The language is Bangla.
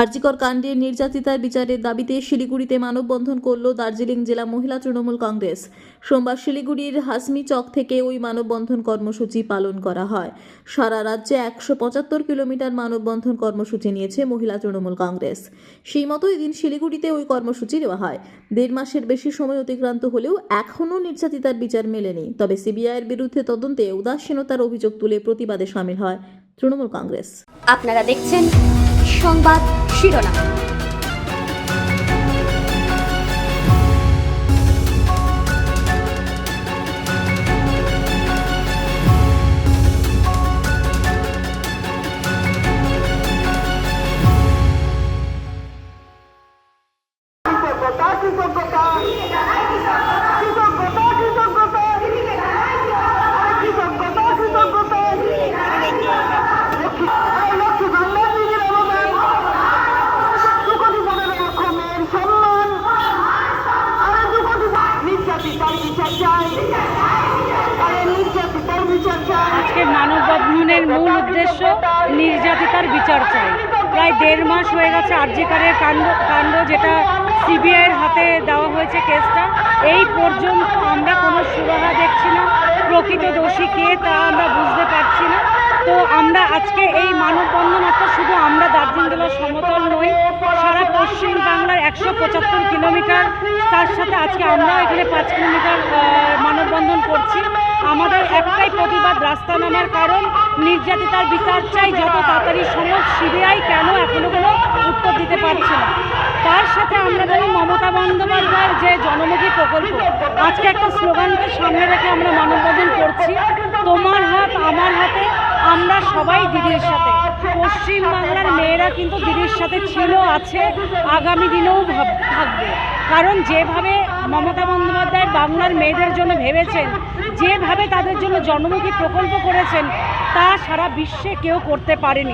আরজিকর কাণ্ডে নির্যাতিতার বিচারের দাবিতে শিলিগুড়িতে মানববন্ধন করল দার্জিলিং জেলা মহিলা তৃণমূল কংগ্রেস। সোমবার শিলিগুড়ির হাসমি চক থেকে ওই মানববন্ধন কর্মসূচি পালন করা হয়। সারা রাজ্যে একশো পঁচাত্তর কিলোমিটার মানববন্ধন কর্মসূচি নিয়েছে মহিলা তৃণমূল কংগ্রেস। সেই মতো এদিন শিলিগুড়িতে ওই কর্মসূচি দেওয়া হয়। দেড় মাসের বেশি সময় অতিক্রান্ত হলেও এখনও নির্যাতিতার বিচার মেলেনি। তবে সিবিআইয়ের বিরুদ্ধে তদন্তে উদাসীনতার অভিযোগ তুলে প্রতিবাদে সামিল হয় তৃণমূল কংগ্রেস। আপনারা দেখছেন সংবাদ Girola. Cocotá. বিচার চাই আরে নির্যাতিতার বিচার চাই আজকে মানববন্ধনের মূল উদ্দেশ্য নির্যাতিতার বিচার চাই। প্রায় দেড় মাস হয়ে গেছে আর্যিকারের কাণ্ড কাণ্ড যেটা সিবিআইয়ের হাতে দেওয়া হয়েছে কেসটা। এই পর্যন্ত আমরা কোনো সুরাহা দেখছি না। প্রকৃত দোষী কে তা আমরা বুঝতে পারছি না। তো আমরা আজকে এই মানববন্ধন অর্থাৎ শুধু আমরা দার্জিলিং জেলার সমতল নই, সারা পশ্চিম বাংলার একশো পঁচাত্তর কিলোমিটার। তার সাথে আজকে আমরাও এখানে পাঁচ কিলোমিটার আহ, মানববন্ধন করছি আমাদের একটাই প্রতিবাদ রাস্তা নামার কারণ নির্যাতিতার বিচার চাই, যত তাড়াতাড়ি সম্ভব সিবিআই কেন এখনও কোনো উত্তর দিতে পারছে না। তার সাথে আমরা বলি মমতা বন্দ্যোপাধ্যায়ের যে জনমুখী প্রকল্প, আজকে একটা স্লোগানকে সামনে রেখে আমরা মানববন্ধন করছি, তোমার হাত আমার হাতে, আমরা সবাই দিদির সাথে। পশ্চিম বাংলার মেয়েরা কিন্তু দিদির সাথে ছিল, আছে, আগামী দিনেও থাকবে। কারণ যেভাবে মমতা বন্দ্যোপাধ্যায় বাংলার মেয়েদের জন্য ভেবেছেন, যেভাবে তাদের জন্য জন্মমুখী প্রকল্প করেছেন, তা সারা বিশ্বে কেউ করতে পারেনি।